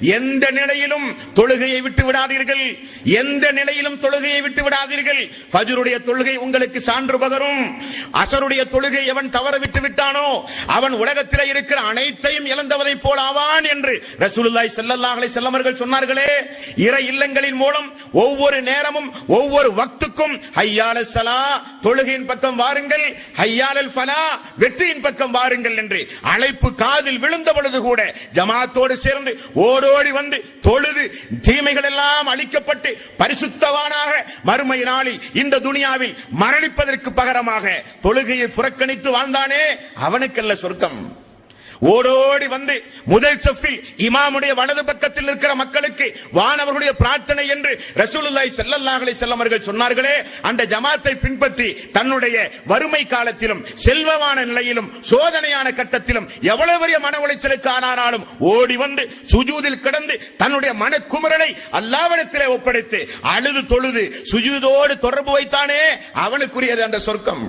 எந்த நிலையிலும் தொழுகையை விட்டு விடாதீர்கள். எந்த நிலையிலும் தொழுகையை விட்டு விடாதீர்கள். ஃபஜருடைய தொழுகை உங்களுக்கு சான்று பகரும். அசருடைய தொழுகை எவன் தவற விட்டு விட்டானோ அவன் உலகத்தில் இருக்கிற அனைத்தையும் இழந்தவதை போல் ஆவான் என்று ரசூலுல்லாய் ஸல்லல்லாஹு செல்லமர்கள் சொன்னார்களே. இற இல்லங்களின் மூலம் ஒவ்வொரு நேரமும் ஒவ்வொரு வக்துக்கும் ஹையால சலா தொழுகையின் பக்கம் வாருங்கள். ஹையாலல் ஃபலா வெற்றியின் பக்கம் வாருங்கள் என்று அழைப்பு காதில் விழுந்த பொழுது கூட ஜமாத்தோடு சேர்ந்து ஓடி வந்து தொழுது தீமைகள் எல்லாம் அழிக்கப்பட்டு பரிசுத்தவானாக மறுமை நாளில் இந்த துனியாவில் மரணிப்பதற்கு பகரமாக தொழுகையை புறக்கணித்து வாழ்ந்தானே அவனுக்கல்ல சொர்க்கம். ஓடோடி வந்து முதல் சஃபில் இமாமுடைய வலது பக்கத்தில் இருக்கிற மக்களுக்கு வானவர்களுடைய பிரார்த்தனை என்று ரசூலுல்லாய் செல்லல்லாஹலை செல்லமர்கள் சொன்னார்களே அந்த ஜமாத்தை பின்பற்றி தன்னுடைய வறுமை காலத்திலும் செல்வமான நிலையிலும் சோதனையான கட்டத்திலும் எவ்வளவு பெரிய மன உளைச்சலுக்கு ஆனாலும் ஓடி வந்து சுஜூதில் கிடந்து தன்னுடைய மனக்குமுறலை அல்லாவிடத்திலே ஒப்படைத்து அழுது தொழுது சுஜூதோடு தொடர்பு வைத்தானே அவனுக்குரியது அந்த சொர்க்கம்.